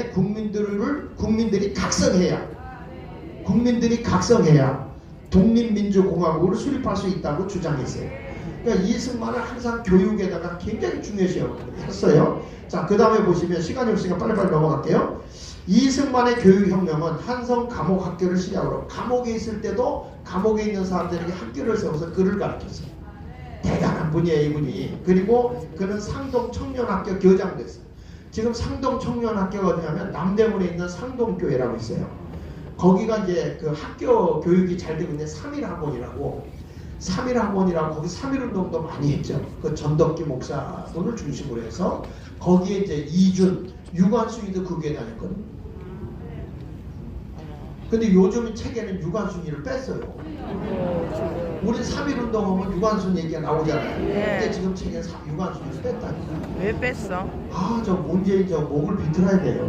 대통령의 국민들을 국민들이 각성해야 국민들이 각성해야 독립민주공화국을 수립할 수 있다고 주장했어요. 그러니까 이승만은 항상 교육에다가 굉장히 중요시했어요. 자, 그 다음에 보시면 시간이 없으니까 빨리빨리 넘어갈게요. 이승만의 교육혁명은 한성 감옥 학교를 시작으로 감옥에 있을 때도 감옥에 있는 사람들에게 학교를 세워서 글을 가르쳤어요. 대단한 분이에요, 이분이. 그리고 그는 상동 청년학교 교장 됐어요. 지금 상동 청년학교가 어디냐면 남대문에 있는 상동교회라고 있어요. 거기가 이제 그 학교 교육이 잘 되고 있는 3일 학원이라고 3일 학원이라고 거기 3일 운동도 많이 했죠. 그 전덕기 목사 분을 중심으로 해서 거기에 이제 이준, 유관순이도 그 교회 다녔거든요. 근데 요즘 책에는 유관순이를 뺐어요. 우리 3일 운동하면 유관순 얘기가 나오잖아요. 네. 근데 지금 책에 사- 유관순이를 뺐다니까. 왜 뺐어? 아, 저 문재인 저 목을 비틀어야 돼요.